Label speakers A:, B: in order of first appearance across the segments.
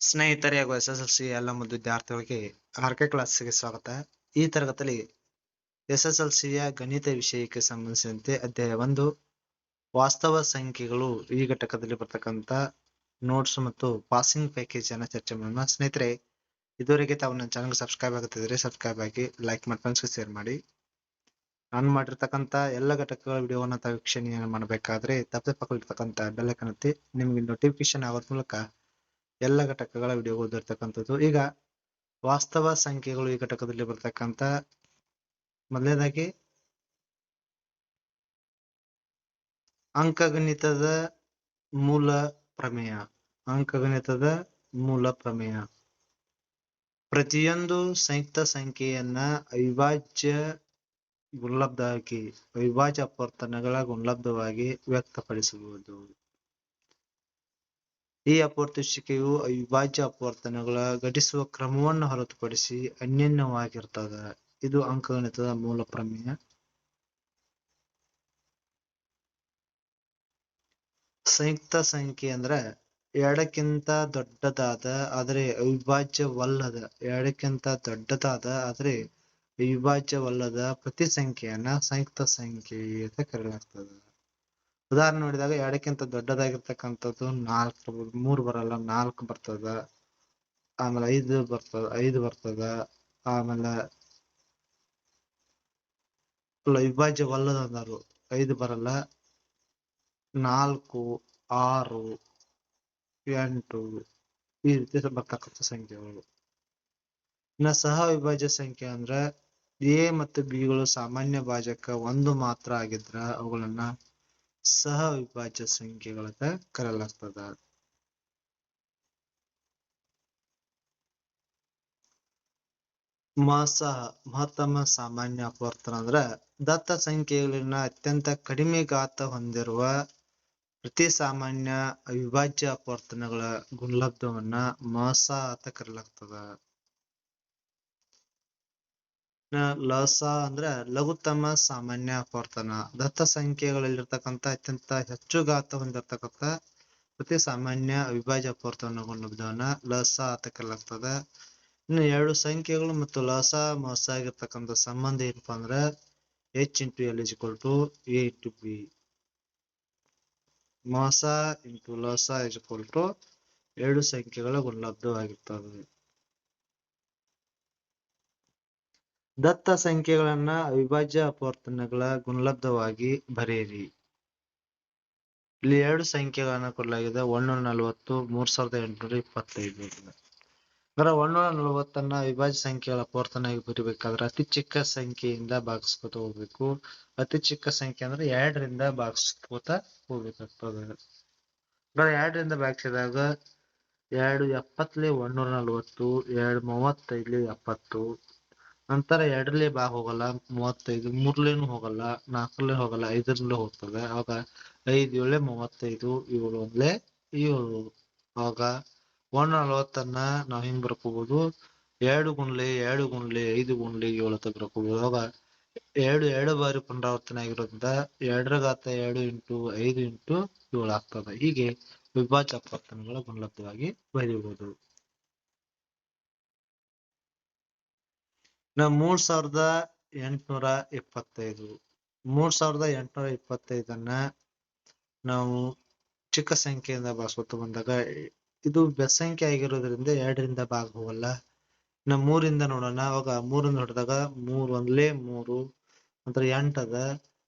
A: ಸ್ನೇಹಿತರೆ, ಹಾಗೂ S S L C ಎಲ್ಲ ಮುಂದೆ ವಿದ್ಯಾರ್ಥಿಗಳಿಗೆ ಆರ್ಕೆ ಕ್ಲಾಸ್ಗೆ ಸ್ವಾಗತ. ಈ ತರಗತಿಯಲ್ಲಿ ಎಸ್ ಎಸ್ ಎಲ್ ಸಿಯ ಗಣಿತ ವಿಷಯಕ್ಕೆ ಸಂಬಂಧಿಸಿದಂತೆ ಅಧ್ಯಾಯ ಒಂದು, ವಾಸ್ತವ ಸಂಖ್ಯೆಗಳು ಈ ಘಟಕದಲ್ಲಿ ಬರ್ತಕ್ಕಂತ ನೋಟ್ಸ್ ಮತ್ತು ಪಾಸಿಂಗ್ ಪ್ಯಾಕೇಜ್ ಅನ್ನ ಚರ್ಚೆ ಮಾಡೋಣ. ಸ್ನೇಹಿತರೆ, ಇದುವರೆಗೆ ತಾವು ನನ್ನ ಚಾನಲ್ ಸಬ್ಸ್ಕ್ರೈಬ್ ಆಗುತ್ತಿದ್ರೆ ಸಬ್ಸ್ಕ್ರೈಬ್ ಆಗಿ ಲೈಕ್ ಮಾಡಿ ಫ್ರೆಂಡ್ಸ್ಗೆ ಶೇರ್ ಮಾಡಿ. ನಾನು ಮಾಡಿರ್ತಕ್ಕಂಥ ಎಲ್ಲ ಘಟಕಗಳ ವಿಡಿಯೋವನ್ನು ತಾವು ವೀಕ್ಷಣೆ ಮಾಡಬೇಕಾದ್ರೆ, ತಪ್ಪದೆ ಪಕ್ಕ ಬೆಲ್ ಐಕಾನ್ ಒತ್ತಿ ನಿಮಗೆ ನೋಟಿಫಿಕೇಶನ್ ಆಗೋದ್ ಮೂಲಕ ಎಲ್ಲ ಘಟಕಗಳ ವಿಡಿಯೋ ಓದಿರ್ತಕ್ಕಂಥದ್ದು ಈಗ ವಾಸ್ತವ ಸಂಖ್ಯೆಗಳು ಈ ಘಟಕದಲ್ಲಿ ಬರ್ತಕ್ಕಂಥ ಮೊದಲನೇದಾಗಿ ಅಂಕಗಣಿತದ ಮೂಲ ಪ್ರಮೇಯ. ಅಂಕಗಣಿತದ ಮೂಲ ಪ್ರಮೇಯ. ಪ್ರತಿಯೊಂದು ಸಂಯುಕ್ತ ಸಂಖ್ಯೆಯನ್ನ ಅವಿಭಾಜ್ಯ ಗುಣಲಬ್ಧವಾಗಿ, ಅವಿಭಾಜ್ಯ ಅಪವರ್ತನಗಳ ಗುಣಲಬ್ಧವಾಗಿ ವ್ಯಕ್ತಪಡಿಸಬಹುದು. ಈ ಅಪವರ್ತಿಸುವಿಕೆಯು ಅವಿಭಾಜ್ಯ ಅಪವರ್ತನಗಳ ಘಟಿಸುವ ಕ್ರಮವನ್ನು ಹೊರತುಪಡಿಸಿ ಅನ್ಯೋನ್ಯವಾಗಿರ್ತದ. ಇದು ಅಂಕಗಣಿತದ ಮೂಲ ಪ್ರಮೇಯ. ಸಂಯುಕ್ತ ಸಂಖ್ಯೆ ಅಂದ್ರ ಎರಡಕ್ಕಿಂತ ದೊಡ್ಡದಾದ ಆದರೆ ಅವಿಭಾಜ್ಯವಲ್ಲದ, ಎರಡಕ್ಕಿಂತ ದೊಡ್ಡದಾದ ಆದರೆ ಅವಿಭಾಜ್ಯವಲ್ಲದ ಪ್ರತಿ ಸಂಖ್ಯೆಯನ್ನ ಸಂಯುಕ್ತ ಸಂಖ್ಯೆ ಅಂತ ಕರೆಯಲಾಗ್ತದೆ. ಉದಾಹರಣೆ ನೋಡಿದಾಗ ಎರಡಕ್ಕಿಂತ ದೊಡ್ಡದಾಗಿರ್ತಕ್ಕಂಥದ್ದು ನಾಲ್ಕು ಇರ್ಬೋದು ಮೂರು ಬರಲ್ಲ, ನಾಲ್ಕು ಬರ್ತದ. ಆಮೇಲೆ ಐದು ಬರ್ತದ ಐದು ಬರ್ತದ. ಆಮೇಲೆ ಅವಿಭಾಜ್ಯವಲ್ಲದ ಅಂದರು ಐದು ಬರಲ್ಲ. ನಾಲ್ಕು, ಆರು, ಎಂಟು ಈ ರೀತಿ ಬರ್ತಕ್ಕಂಥ ಸಂಖ್ಯೆಗಳು. ಇನ್ನ ಸಹ ವಿಭಾಜ್ಯ ಸಂಖ್ಯೆ ಅಂದ್ರ ಎ ಮತ್ತು ಬಿಗಳು ಸಾಮಾನ್ಯ ಭಾಜಕ ಒಂದು ಮಾತ್ರ ಆಗಿದ್ರ ಅವುಗಳನ್ನ ಸಹ ಅವಿಭಾಜ್ಯ ಸಂಖ್ಯೆಗಳಂತ ಕರೆಯಲಾಗ್ತದ. ಮಾಸ, ಮಹತ್ತಮ ಸಾಮಾನ್ಯ ಅಪವರ್ತನ ಅಂದ್ರ ದತ್ತ ಸಂಖ್ಯೆಗಳನ್ನ ಅತ್ಯಂತ ಕಡಿಮೆ ಗಾತ್ರ ಹೊಂದಿರುವ ಪ್ರತಿ ಸಾಮಾನ್ಯ ಅವಿಭಾಜ್ಯ ಅಪವರ್ತನಗಳ ಗುಣಲಬ್ಧವನ್ನ ಮಾಸ ಅಂತ ಕರೆಯಲಾಗ್ತದ. ಲಸ ಅಂದ್ರ ಲಘುತಮ ಸಾಮಾನ್ಯ, ಅಪವರ್ತನ. ದತ್ತ ಸಂಖ್ಯೆಗಳಲ್ಲಿರ್ತಕ್ಕಂಥ ಅತ್ಯಂತ ಹೆಚ್ಚು ಗಾತ್ರ ಹೊಂದಿರತಕ್ಕಂಥ ಪ್ರತಿ ಸಾಮಾನ್ಯ, ಅವಿಭಾಜ್ಯ ಅಪವರ್ತನ ಗುಣಲಬ್ಧವನ್ನ ಲಸ ಅಂತ ಇನ್ನು ಎರಡು ಸಂಖ್ಯೆಗಳು ಮತ್ತು ಲಸ ಮಸ ಆಗಿರ್ತಕ್ಕಂಥ ಸಂಬಂಧ ಏನಪ್ಪಾ ಅಂದ್ರ H into L is equal to A into B ಮಸ ಇಂಟು ಲಸ ಇಸ್ ಇಕ್ವಲ್ ಟು ಎರಡು ಸಂಖ್ಯೆಗಳ ಗುಣಲಬ್ಧವಾಗಿರ್ತದೆ. ದತ್ತ ಸಂಖ್ಯೆಗಳನ್ನ ಅವಿಭಾಜ್ಯ ಅಪವರ್ತನಗಳ ಗುಣಲಬ್ಧವಾಗಿ ಬರೆಯಿರಿ. ಇಲ್ಲಿ ಎರಡು ಸಂಖ್ಯೆಗಳನ್ನ ಕೊಡಲಾಗಿದೆ. ಒಂದೂರ ನಲವತ್ತು, ಮೂರ್ ಸಾವಿರದ ಎಂಟುನೂರ ಇಪ್ಪತ್ತೈದು. ಅಂದ್ರೆ ಒಂದೂರ ನಲವತ್ತನ್ನ ಅವಿಭಾಜ್ಯ ಸಂಖ್ಯೆಗಳ ಅಪವರ್ತನಾಗಿ ಬರಿಬೇಕಾದ್ರೆ ಅತಿ ಚಿಕ್ಕ ಸಂಖ್ಯೆಯಿಂದ ಭಾಗಿಸ್ಕೊತ ಹೋಗ್ಬೇಕು. ಅತಿ ಚಿಕ್ಕ ಸಂಖ್ಯೆ ಅಂದ್ರೆ ಎರಡರಿಂದ ಭಾಗಿಸ್ಕೋತ ಹೋಗ್ಬೇಕಾಗ್ತದೆ. ಎರಡರಿಂದ ಭಾಗಿಸಿದಾಗ ಎರಡು ಎಪ್ಪತ್ತಲೆ ಒಂದೂರ ನಲವತ್ತು, ಎರಡು ಮೂವತ್ತೈದ್ಲೆ ಎಪ್ಪತ್ತು. ನಂತರ ಎರಡರಲ್ಲೇ ಬಾ ಹೋಗಲ್ಲ, ಮೂವತ್ತೈದು ಮೂರ್ಲೇನು ಹೋಗಲ್ಲ, ನಾಲ್ಕರಲ್ಲೇ ಹೋಗಲ್ಲ, ಐದರಲ್ಲೇ ಹೋಗ್ತದೆ. ಆವಾಗ ಐದು, ಏಳೆ, ಮೂವತ್ತೈದು, ಏಳು ಒಂದ್ಲೆ ಏಳು. ಆವಾಗ ಒಂದ್ ನಲವತ್ತನ್ನ ನಾವ್ ಹಿಂಗ್ ಬರ್ಕೋಬಹುದು ಎರಡು ಗುಣ್ಲೆ ಎರಡು ಗುಣ್ಲೆ, ಐದು ಗುಣ್ಲೆ, ಏಳು ಅಂತ ಬರ್ಕೋಬಹುದು ಅವಾಗ ಎರಡು ಎರಡು ಬಾರಿ ಪುನರಾವರ್ತನೆ ಆಗಿರೋದ್ರಿಂದ ಎರಡರ ಘಾತ ಎರಡು ಇಂಟು ಐದು ಇಂಟು ಏಳು ಆಗ್ತದೆ. ಹೀಗೆ ವಿಭಾಜ್ಯ ಅಪವರ್ತನಗಳ ಗುಣಲಬ್ಧವಾಗಿ ಬರೆಯಬಹುದು. ಮೂರ್ ಸಾವಿರದ ಎಂಟುನೂರ ಇಪ್ಪತ್ತೈದು. ಮೂರ್ ಸಾವಿರದ ಎಂಟುನೂರ ಇಪ್ಪತ್ತೈದನ್ನ ನಾವು ಚಿಕ್ಕ ಸಂಖ್ಯೆಯಿಂದ ಭಾಗಿಸ್ಕೊತ ಬಂದಾಗ, ಇದು ಬೆಸಂಖ್ಯೆ ಆಗಿರೋದ್ರಿಂದ ಎರಡರಿಂದ ಭಾಗ ಹೋಗಲ್ಲ ಮೂರಿಂದ ನೋಡೋಣ. ಅವಾಗ ಮೂರಿಂದ ಹೊಡೆದಾಗ ಮೂರ್ ಒಂದ್ಲೆ ಮೂರು, ನಂತರ ಎಂಟದ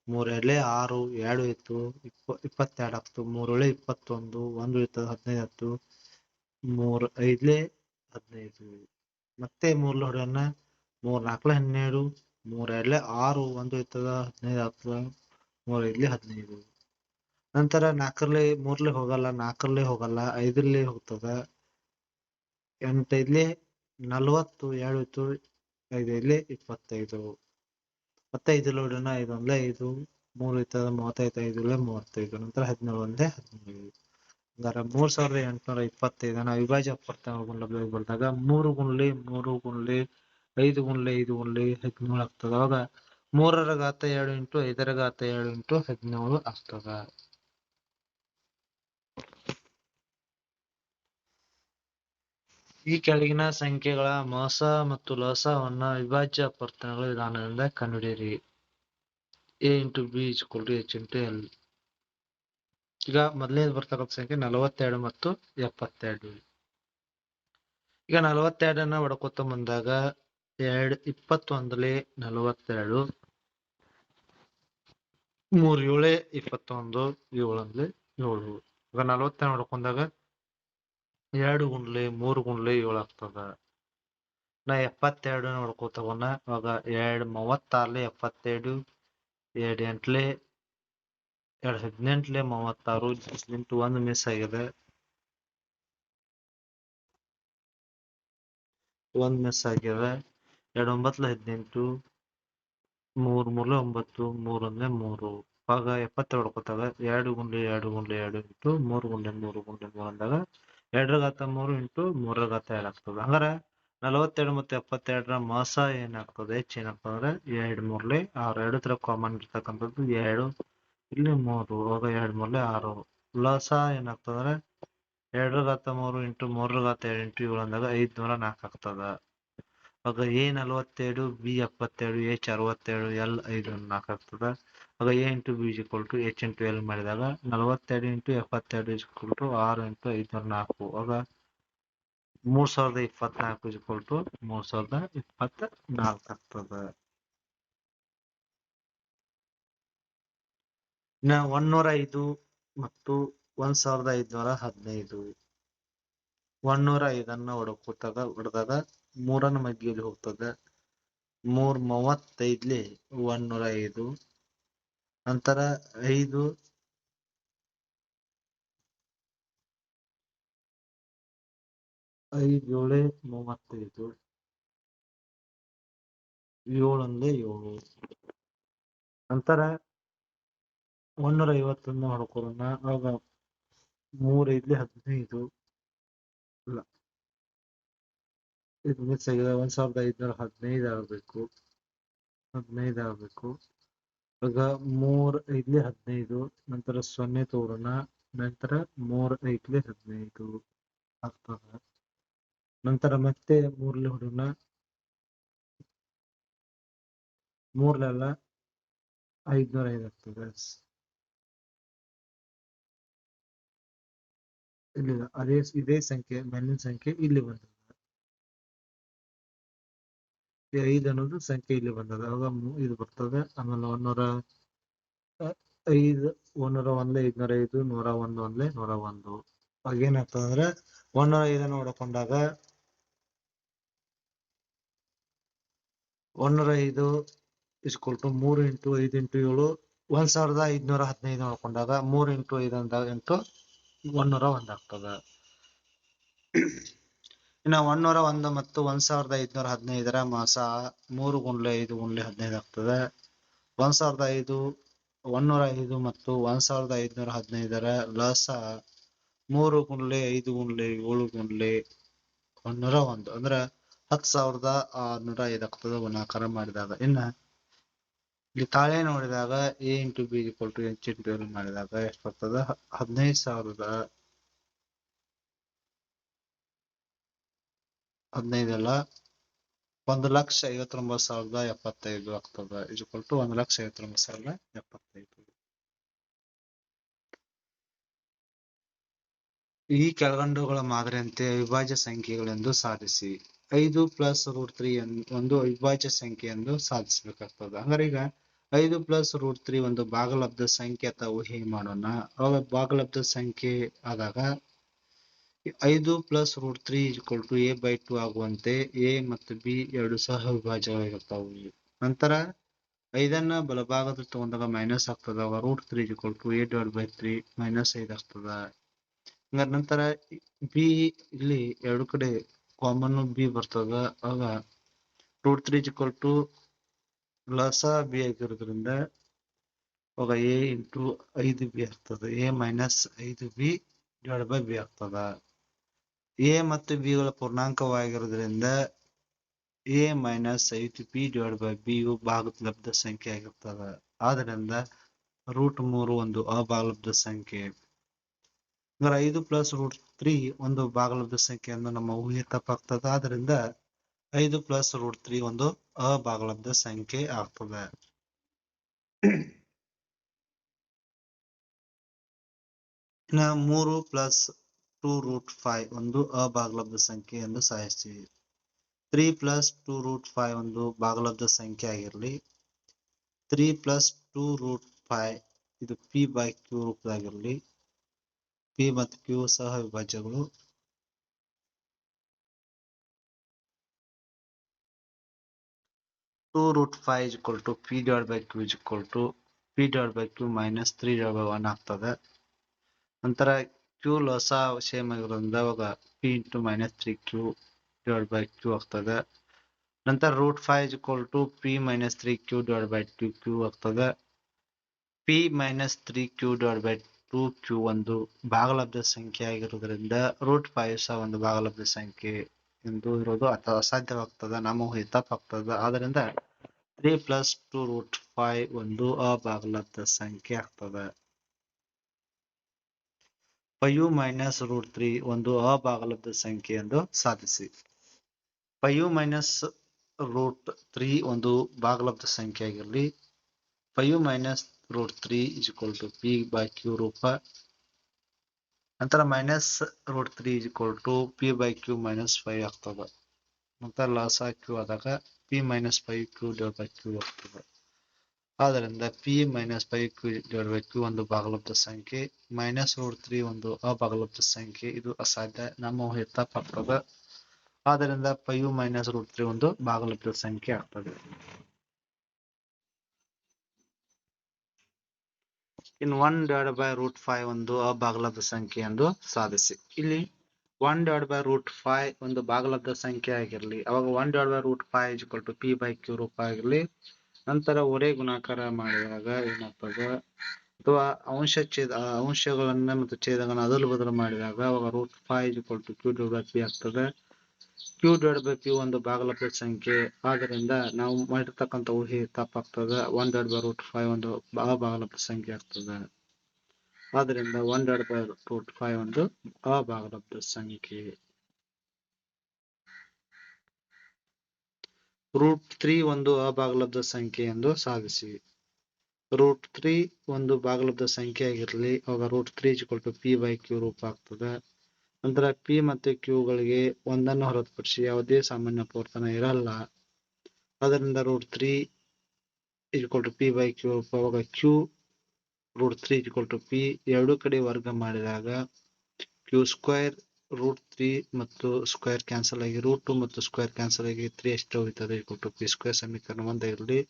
A: ಮೂರ್ ಎರಡ್ಲೆ ಆರು ಎರಡು ಇತ್ತು, ಇಪ್ಪ, ಇಪ್ಪತ್ತೆರಡು ಹತ್ತು ಮೂರ್ ಏಳೆ ಇಪ್ಪತ್ತೊಂದು, ಒಂದು ಇತ್ತು, ಹದಿನೈದು ಹತ್ತು, ಮೂರ್ ಐದ್ಲೆ ಹದಿನೈದು. ಮತ್ತೆ ಮೂರ್ಲೆ ಹೊಡೆಯೋಣ. ಮೂರ್ ನಾಲ್ಕಲೆ ಹನ್ನೆರಡು ಮೂರ್ ಎರಡ್ಲೆ ಆರು, ಒಂದು ಇರ್ತದ ಹದಿನೈದು ಆಗ್ತದ ಮೂರ್ ಐದ್ಲೆ ಹದಿನೈದು. ನಂತರ ನಾಲ್ಕರ್ಲೆ, ಮೂರ್ಲೆ ಹೋಗಲ್ಲ, ನಾಲ್ಕರ್ಲೆ ಹೋಗಲ್ಲ, ಐದರ್ಲೆ ಹೋಗ್ತದ. ಎಂಟೈದ್ಲೆ ನಲವತ್ತು ಎರಡು ಐದೈದ್ಲೆ ಇಪ್ಪತ್ತೈದು. ಮತ್ತೆ ಲೋಡನ ಹೊಡೋಣ ಐದು, ಮೂರು ಇತ್ತದ ಮೂವತ್ತೈದು ಐದಲೆ ಮೂವತ್ತೈದು, ನಂತರ ಹದಿನೇಳು. ಒಂದೇ ಹದಿನೈದು ಹಂಗಾರ ಮೂರ್ ಸಾವಿರದ ಎಂಟುನೂರ ಇಪ್ಪತ್ತೈದನ ಅವಿಭಾಜ್ಯ ಅಪವರ್ತನ ಬಂದಾಗ ಮೂರು ಗುಣ್ಲೆ ಮೂರು ಗುಣ್ಲೆ ಐದು ಗುಣಲೆ ಐದು ಗುಣಲೆ ಹದಿನೇಳು ಆಗ್ತದ. ಅವಾಗ ಮೂರರ ಘಾತ ಎರಡು ಇಂಟು ಐದರ ಘಾತ ಎರಡು ಇಂಟು ಹದಿನೇಳು ಆಗ್ತದ. ಈ ಕೆಳಗಿನ ಸಂಖ್ಯೆಗಳ ಮಾಸ ಮತ್ತು ಲೋಸವನ್ನ ವಿಭಾಜ್ಯ ಅಪವರ್ತನಗಳ ವಿಧಾನದಿಂದ ಕಂಡುಹಿಡಿಯಿರಿ. A into B is equal to H into L. ಈಗ ಮೊದಲನೇದು ಬರ್ತಕ್ಕಂಥ ಸಂಖ್ಯೆ ನಲವತ್ತೆರಡು ಮತ್ತು ಎಪ್ಪತ್ತೆರಡು. ಈಗ ನಲವತ್ತೆರಡನ್ನ ಹೊಡ್ಕೋತ ಬಂದಾಗ ಎರಡ್ ಇಪ್ಪತ್ತೊಂದಲೇ ನಲವತ್ತೆರಡು, ಮೂರ್ ಏಳೆ ಇಪ್ಪತ್ತೊಂದು, ಏಳಂದ್ಲೆ ಏಳು. ಈಗ ನಲವತ್ತೆರಡು ನೋಡ್ಕೊಂಡಾಗ ಎರಡು ಗುಂಡ್ಲೆ, ಮೂರು ಗುಂಡ್ಲೆ ಏಳು ಆಗ್ತದ. ನಾ ಎಪ್ಪತ್ತೆರಡು ನೋಡ್ಕೋತವನ್ನ ಅವಾಗ ಎರಡು ಮೂವತ್ತಾರ್ಲೆ ಎಪ್ಪತ್ತೆರಡು, ಎರಡ್ ಎಂಟ್ಲೆ, ಎರಡ್ ಹದಿನೆಂಟ್ಲೆ, ಮೂವತ್ತಾರು, ಹದಿನೆಂಟು, ಒಂದು ಮಿಸ್ ಆಗಿದೆ. ಒಂದ್ ಮಿಸ್ ಆಗ್ಯದ ಎರಡ್ ಒಂಬತ್ತು ಹದಿನೆಂಟು, ಮೂರು ಮೂರಲೆ ಒಂಬತ್ತು ಮೂರು ಒಂದ್ಲೆ ಮೂರು ಆಗ ಎಪ್ಪತ್ತೆರಡು ಕೊತ್ತಾಗ ಎರಡು ಗುಂಡೆ ಎರಡು ಗುಂಡೆ, ಎರಡು ಇಂಟು ಮೂರು ಗುಂಡೆ ಮೂರು ಗುಂಡೆ, ಮೂರು ಅಂದಾಗ ಎರಡರ ಘಾತ ಮೂರು ಇಂಟು ಮೂರರ ಘಾತ ಎರಡು ಆಗ್ತದೆ. ಹಂಗಾರೆ ನಲವತ್ತೆರಡು ಮತ್ತು ಎಪ್ಪತ್ತೆರಡರ ಮಾಸ ಏನಾಗ್ತದೆ? ಹೆಚ್ಚು ಏನಾಗ್ತದೆ ಅಂದ್ರೆ ಎರಡು ಮೂರ್ಲೆ ಆರು. ಎರಡು ತರ ಕಾಮನ್ ಇರ್ತಕ್ಕಂಥದ್ದು ಎರಡು, ಇಲ್ಲಿ ಮೂರು ಆಗ ಎರಡು ಮೂರಲೆ ಆರು. ಲಸ ಏನಾಗ್ತದ್ರೆ ಎರಡರ ಘಾತ ಮೂರು ಇಂಟು ಮೂರರ ಘಾತ ಎರಡು ಇಂಟು ಏಳು ಅಂದಾಗ ಐದ್ನೂರ ನಾಲ್ಕು ಆಗ್ತದ. ಆಗ ಎ ನಲವತ್ತೆರಡು ಬಿ ಎಪ್ಪತ್ತೆರಡು ಎಚ್ ಅರವತ್ತೆರಡು ಎಲ್ ಐದು ನಾಲ್ಕು ಆಗ್ತದ ಆಗ A into B equal to H into L ಮಾಡಿದಾಗ ನಲವತ್ತೆರಡು ಇಂಟು ಎಪ್ಪತ್ತೆರಡು ಇಕ್ವಲ್ ಟು ಆರು ಇಂಟು ಐದ್ನೂರ ನಾಲ್ಕು. ಆಗ ಮೂರ್ ಸಾವಿರದ ಇಪ್ಪತ್ನಾಲ್ಕು ಇಕ್ವಲ್ ಟು ಮೂರ್ ಸಾವಿರದ ಇಪ್ಪತ್ತ ನಾಲ್ಕು ಆಗ್ತದ ಇನ್ನ ಒಂದೂರ ಐದು ಮತ್ತು ಒಂದ್ ಸಾವಿರದ ಐದ್ನೂರ ಹದಿನೈದು. ಒನ್ನೂರ ಐದನ್ನ ಹೊಡಕೂತಾಗ ಹೊಡೆದಾಗ ಮೂರನ್ನ ಮಗ್ಗಿಯಲ್ಲಿ ಹೋಗ್ತದೆ. ಮೂರ್ ಮೂವತ್ತೈದ್ಲಿ ಒಂದೂರ ಐದು ನಂತರ ಐದು ಐದೇಳೆ ಮೂವತ್ತೈದು. ಏಳೊಂದೇ ಏಳು. ನಂತರ ಒಂದೂರ ಐವತ್ತೊಂದು ಹೊಡ್ಕೊಳ್ಳೋಣ. ಆಗ ಮೂರ್ ಐದ್ಲಿ ಹದಿನೈದು. ಇಲ್ಲ. ಇದು ಮಿಸ್ ಆಗಿದೆ ಒಂದ್ ಸಾವಿರದ ಐದ್ನೂರ ಹದಿನೈದು ಆಗಬೇಕು. ಹದಿನೈದು ಆಗ್ಬೇಕು. ಇವಾಗ ಮೂರ್ ಐದ್ಲಿ ಹದಿನೈದು, ನಂತರ ಸೊನ್ನೆ ತೋರಣ, ನಂತರ ಮೂರ್ ಐದ್ಲಿ ಹದಿನೈದು. ಆಗ್ತದ ನಂತರ ಮತ್ತೆ ಮೂರ್ಲಿ ಹೊಡೋಣ. ಮೂರ್ಲೆಲ್ಲ ಐದ್ನೂರ ಐದು ಆಗ್ತದೆ. ಇಲ್ಲಿ ಅದೇ, ಇದೇ ಸಂಖ್ಯೆ ಮೇಲಿನ ಸಂಖ್ಯೆ ಇಲ್ಲಿ ಬಂದದ. ಐದು ಅನ್ನೋದು ಸಂಖ್ಯೆ ಇಲ್ಲಿ ಬಂದದ ಅವಾಗ ಇದು ಬರ್ತದೆ. ಆಮೇಲೆ ಒಂದೂರ ಐದು, ಒಂದೂರ ಒಂದ್ಲೆ ಐದ್ನೂರ ಐದು, ನೂರ ಒಂದು ಒಂದ್ಲೆ ನೂರ ಒಂದು. ಅವಾಗ ಏನಾಗ್ತದೆ ಅಂದ್ರೆ ಒಂದೂರ ಐದನ್ನು ಹೊಡ್ಕೊಂಡಾಗ ಒಂದೂರ ಐದು ಇಸ್ಕೊಲ್ ಟು ಮೂರು ಇಂಟು ಐದು ಇಂಟು ಏಳು, ಒಂದ್ ಸಾವಿರದ ಐದ್ನೂರ ಹದಿನೈದು ಹೊಡ್ಕೊಂಡಾಗ ಮೂರು ಇಂಟು ಐದು ಅಂದಾಗ ಇಂಟು ಒಂದೂರ ಒಂದ್ ಆಗ್ತದ. ಇನ್ನ ಒಂದೂರ ಒಂದು ಮತ್ತು ಒಂದ್ ಸಾವಿರದ ಐದ್ನೂರ ಹದಿನೈದರ ಮಾಸ ಮೂರು ಗುಂಡ್ಲೆ ಐದು ಗುಂಡ್ಲೆ ಹದಿನೈದು ಆಗ್ತದೆ. ಒಂದ್ ಸಾವಿರದ ಐದು ಒಂದೂರ ಐದು ಮತ್ತು ಒಂದ್ ಸಾವಿರದ ಐದ್ನೂರ ಹದಿನೈದರ ಲಸ ಮೂರು ಗುಂಡ್ಲೆ, ಐದು ಗುಂಡ್ಲೆ, ಏಳು ಗುಂಡ್ಲೆ ಒಂದೂರ ಒಂದು. ಅಂದ್ರ ಹತ್ತು ಸಾವಿರದ ಆರ್ನೂರ ಐದು ಆಗ್ತದೆ ಗುಣಾಕಾರ ಮಾಡಿದಾಗ. ಇನ್ನ ಇಲ್ಲಿ ತಾಳೆ ನೋಡಿದಾಗ A into B equal to H into L ಮಾಡಿದಾಗ ಎಷ್ಟು ಬರ್ತದ? ಹದಿನೈದು ಸಾವಿರದ ಹದಿನೈದಲ್ಲ? ಒಂದು ಲಕ್ಷ ಐವತ್ತೊಂಬತ್ತು ಸಾವಿರದ ಎಪ್ಪತ್ತೈದು ಆಗ್ತದ. ಈಕ್ವಲ್ ಟು ಒಂದು ಲಕ್ಷ ಐವತ್ತೊಂಬತ್ತು ಸಾವಿರದ ಎಪ್ಪತ್ತೈದು. ಈ ಕೆಳಗಂಡುಗಳ ಮಾದರಿಯಂತೆ ಅವಿಭಾಜ್ಯ ಸಂಖ್ಯೆಗಳೆಂದು ಸಾಧಿಸಿ. ಐದು ಪ್ಲಸ್ ರೂಟ್ ತ್ರೀ ಒಂದು ಅವಿಭಾಜ್ಯ ಸಂಖ್ಯೆ ಎಂದು ಸಾಧಿಸಬೇಕಾಗ್ತದೆ. ಅಂದ್ರೆ ಈಗ ಐದು ಪ್ಲಸ್ ರೂಟ್ ತ್ರೀ ಒಂದು ಭಾಗಲಬ್ಧ ಸಂಖ್ಯೆ ಅಥವಾ ಊಹೆ ಮಾಡೋಣ. ಅವಾಗ ಭಾಗಲಬ್ಧ ಸಂಖ್ಯೆ ಆದಾಗ ಐದು plus root three equal to A by two ಆಗುವಂತೆ ಎ ಮತ್ತು ಬಿ ಎರಡು ಸಹ ಅವಿಭಾಜ್ಯವಾಗಿರ್ತಾವೆ ನಂತರ ಐದನ್ನ ಬಲಭಾಗದಲ್ಲಿ ತಗೊಂಡಾಗ ಮೈನಸ್ ಆಗ್ತದ. Root three equal to A divide by three minus ಐದು ಆಗ್ತದ. ಹಂಗಾರ ನಂತರ ಬಿ ಇಲ್ಲಿ ಎರಡು ಕಡೆ ಕಾಮನ್ ಬಿ ಬರ್ತದ. ಆಗ ರೂಟ್ ತ್ರೀ ಈಕ್ವಲ್ ಟು ಲಸ ಬಿ ಆಗಿರೋದ್ರಿಂದ ಅವಾಗ ಎ ಇಂಟು ಐದು ಬಿ ಆಗ್ತದೆ. ಎ ಮೈನಸ್ ಐದು ಬಿ ಡಿವೈಡ್ ಬೈ ಬಿ ಆಗ್ತದ. ಎ ಮತ್ತು ಬಿಗಳ ಪೂರ್ಣಾಂಕವಾಗಿರೋದ್ರಿಂದ ಎ ಮೈನಸ್ ಐದು ಬಿ ಡಿವೈಡ್ ಬೈ ಬಿ ಯು ಭಾಗಲಬ್ಧ ಸಂಖ್ಯೆ ಆಗಿರ್ತದ. ಆದ್ದರಿಂದ ರೂಟ್ ಮೂರು ಒಂದು ಅಭಾಗಲಬ್ಧ ಸಂಖ್ಯೆ. ಅಂದ್ರೆ ಐದು ಪ್ಲಸ್ ರೂಟ್ ತ್ರೀ ಒಂದು ಭಾಗಲಬ್ಧ ಸಂಖ್ಯೆ ಎಂದು ನಮ್ಮ ಊಹೆ ತಪ್ಪಾಗ್ತದೆ. ಆದ್ದರಿಂದ ಐದು ಪ್ಲಸ್ ರೂಟ್ ತ್ರೀ ಒಂದು ಅಭಾಗಲಬ್ಧ ಸಂಖ್ಯೆ ಆಗ್ತದೆ. ಮೂರು ಪ್ಲಸ್ ಟೂ ರೂಟ್ ಫೈವ್ ಒಂದು ಅಭಾಗಲಬ್ಧ ಸಂಖ್ಯೆ ಎಂದು ಸಾಧಿಸ್ತೀವಿ three plus two root five ಒಂದು ಭಾಗಲಬ್ಧ ಸಂಖ್ಯೆ ಆಗಿರಲಿ. Three plus two root five ಇದು ಪಿ ಬೈ ಕ್ಯೂ ರೂಪದಾಗಿರಲಿ. ಪಿ ಮತ್ತು ಕ್ಯೂ ಸಹ ವಿಭಾಜ್ಯಗಳು two root five is equal to P dot by Q is equal to P dot by Q minus three dot by one ಆಗ್ತದೆ. ನಂತರ Q ಲಾಸ್ same ಆಗಿರೋದ್ರಿಂದ ಅವಾಗ P into minus three Q divide by Q ಆಗ್ತದೆ. ನಂತರ root five is equal to P minus three Q divide by two Q ಆಗ್ತದೆ. P minus three Q divide by two Q ಒಂದು ಭಾಗಲಬ್ಧ ಸಂಖ್ಯೆ ಆಗಿರೋದ್ರಿಂದ ರೂಟ್ ಫೈವ್ ಸಹ ಒಂದು ಭಾಗಲಬ್ಧ ಸಂಖ್ಯೆ ಎಂದು ಇರೋದು ಅಥವಾ ಅಸಾಧ್ಯವಾಗ್ತದೆ. ನಮ್ಮ ಊಹೆ ತಪ್ಪಾಗ್ತದೆ. ಆದ್ದರಿಂದ three plus two root five ಒಂದು ಅಭಾಗಲಬ್ಧ ಸಂಖ್ಯೆ ಆಗ್ತದೆ. ಫೈವ್ ಮೈನಸ್ ರೂಟ್ ತ್ರೀ ಒಂದು ಅಭಾಗಲಬ್ಧ ಸಂಖ್ಯೆ ಎಂದು ಸಾಧಿಸಿ. ಪೈಯು ಮೈನಸ್ ರೂಟ್ ತ್ರೀ ಒಂದು ಭಾಗಲಬ್ಧ ಸಂಖ್ಯೆ ಆಗಿರಲಿ. ಪೈಯು minus root three is to p by q ರೂಪ. ನಂತರ minus root three is to p by q minus five ಆಗ್ತದೆ. ನಂತರ ಲಾಸ ಕ್ಯೂ ಆದಾಗ p minus five q divide by q ಆಗ್ತದೆ. ಆದ್ದರಿಂದ p minus five q divide by q ಒಂದು ಭಾಗಲಬ್ಧ ಸಂಖ್ಯೆ ಮೈನಸ್ ರೂಟ್ ತ್ರೀ ಒಂದು ಅಭಾಗಲಬ್ಧ ಸಂಖ್ಯೆ. ಇದು ಅಸಾಧ್ಯ. ನಮ್ಮ ಹಿತ ಪಕ್ಕದ ಆದ್ದರಿಂದ ಫೈವ್ ಮೈನಸ್ ರೂಟ್ ತ್ರೀ ಒಂದು ಭಾಗಲಬ್ಧ ಸಂಖ್ಯೆ ಆಗ್ತದೆ. In one divide by root five ಒಂದು ಅಭಾಗಲಬ್ಧ ಸಂಖ್ಯೆ ಎಂದು ಸಾಧಿಸಿ. ಇಲ್ಲಿ one divide by root five ಒಂದು ಭಾಗಲಬ್ಧ ಸಂಖ್ಯೆ ಆಗಿರಲಿ. ಅವಾಗ one divide by root five equal to p by q ರೂಪ ಆಗಿರಲಿ. ನಂತರ ಒರೆ ಗುಣಾಕಾರ ಮಾಡಿದಾಗ ಏನಾಗ್ತದ ಅಥವಾ ಅಂಶ ಛೇದ ಅಂಶಗಳನ್ನು ಮತ್ತು ಛೇದಗಳನ್ನ ಅದಲು ಬದಲು ಮಾಡಿದಾಗ ಅವಾಗ root five is equal to q divide by p ಆಗ್ತದೆ. ಕ್ಯೂ ಡಿವೈಡ್ ಬೈ ಪಿ ಒಂದು ಭಾಗಲಬ್ಧ ಸಂಖ್ಯೆ. ಆದ್ದರಿಂದ ನಾವು ಮಾಡಿರ್ತಕ್ಕಂಥ ಊಹೆ ತಪ್ಪಾಗ್ತದೆ. One divide by root five ಒಂದು ಅಭಾಗಲಬ್ಧ ಸಂಖ್ಯೆ ಆಗ್ತದೆ. ಆದ್ದರಿಂದ one divide by root five ಒಂದು ಅಭಾಗಲಬ್ಧ ಸಂಖ್ಯೆ. ರೂಟ್ ತ್ರೀ ಒಂದು ಅಭಾಗಲಬ್ಧ ಸಂಖ್ಯೆ ಎಂದು ಸಾಧಿಸಿ. ರೂಟ್ ತ್ರೀ ಒಂದು ಭಾಗಲಬ್ಧ ಸಂಖ್ಯೆ ಆಗಿರಲಿ, ಅವಾಗ root three to p by q ರೂಪ ಆಗ್ತದೆ. ನಂತರ ಪಿ ಮತ್ತು ಕ್ಯೂಗಳಿಗೆ ಒಂದನ್ನು ಹೊರತುಪಡಿಸಿ ಯಾವುದೇ ಸಾಮಾನ್ಯ ಪೂರ್ತನ ಇರಲ್ಲ. ಅದರಿಂದ root three equal to p by q ರೂಪ ಅವಾಗ q root three equal to p ಎರಡು ಕಡೆ ವರ್ಗ ಮಾಡಿದಾಗ ಕ್ಯೂ ಸ್ಕ್ವೇರ್ ರೂಟ್ ತ್ರೀ ಮತ್ತು ಸ್ಕ್ವೇರ್ ಕ್ಯಾನ್ಸಲ್ ಆಗಿ ರೂಟ್ ಟು ಮತ್ತು ಸ್ಕ್ವೇರ್ ಕ್ಯಾನ್ಸಲ್ ಆಗಿ ತ್ರೀ ಎಷ್ಟು ಹೋಗ್ತದೆ ಕೊಟ್ಟು ಟು ಪಿ ಸ್ಕ್ವೇರ್ ಸಮೀಕರಣ ಒಂದಾಗಿರಲಿ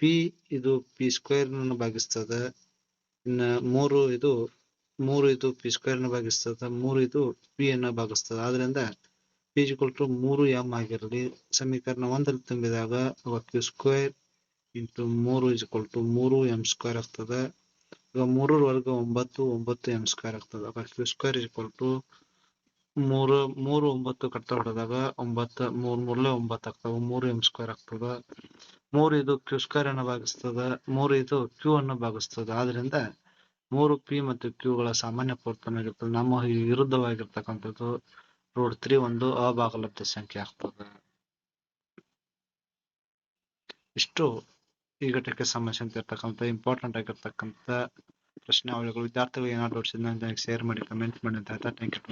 A: ಪಿ ಇದು ಪಿ ಸ್ಕ್ವೇರ್ನ ಭಾಗಿಸ್ತದೆ. ಇನ್ನು ಮೂರು ಇದು ಮೂರು ಇದು ಪಿ ಸ್ಕ್ವೇರ್ನ ಭಾಗಿಸ್ತದೆ. ಮೂರು ಇದು ಪಿ ಅನ್ನ ಭಾಗಿಸ್ತದೆ. ಆದ್ರಿಂದ ಪಿ ಜಿ ಟು ಮೂರು ಎಂ ಆಗಿರಲಿ. ಸಮೀಕರಣ ಒಂದಲ್ಲಿ ತುಂಬಿದಾಗ ಅವಾಗ ಕ್ಯೂ ಸ್ಕ್ವೇರ್ ಇಂಟು ಮೂರು ಇಸ್ ಇಕ್ವಲ್ ಟು ಮೂರು ಎಂ ಸ್ಕ್ವೇರ್ ಆಗ್ತದೆ. ಈಗ ಮೂರರ ವರ್ಗ ಒಂಬತ್ತು ಒಂಬತ್ತು ಎಂ ಸ್ಕ್ವೇರ್ ಆಗ್ತದೆ. Q square is equal to ಮೂರು ಮೂರು ಒಂಬತ್ತು ಕಟ್ಟ ಹೊಡೆದಾಗ ಒಂಬತ್ತು, ಮೂರ್ ಮೂರ್ಲೆ ಒಂಬತ್ತು ಆಗ್ತಾವ ಮೂರು ಎಂ ಸ್ಕ್ವೇರ್ ಆಗ್ತದ. ಮೂರು ಇದು ಕ್ಯೂ ಸ್ಕ್ವೇರ್ ಅನ್ನು ಭಾಗಿಸ್ತದ, ಮೂರು ಇದು ಕ್ಯೂ ಅನ್ನು ಭಾಗಿಸ್ತದ. ಆದ್ರಿಂದ ಮೂರು ಪಿ ಮತ್ತು ಕ್ಯೂಗಳ ಸಾಮಾನ್ಯ ಪೂರ್ತನಾಗಿರ್ತದೆ ನಮ್ಮ ವಿರುದ್ಧವಾಗಿರ್ತಕ್ಕಂಥದ್ದು ರೂಟ್ ತ್ರೀ ಒಂದು ಅಭಾಗಲಬ್ಧ ಸಂಖ್ಯೆ ಆಗ್ತದೆ. ಇಷ್ಟು ಈ ಘಟಕ್ಕೆ ಅಂತ ಇರ್ತಕ್ಕಂಥ ಇಂಪಾರ್ಟೆಂಟ್ ಆಗಿರ್ತಕ್ಕಂಥ ಪ್ರಶ್ನಾವಳಿಗಳು. ವಿದ್ಯಾರ್ಥಿಗಳು ಏನಾದ್ರು ಶೇರ್ ಮಾಡಿ ಕಮೆಂಟ್ ಮಾಡಿ ಅಂತ ಹೇಳ್ತಾ ಥ್ಯಾಂಕ್ ಯು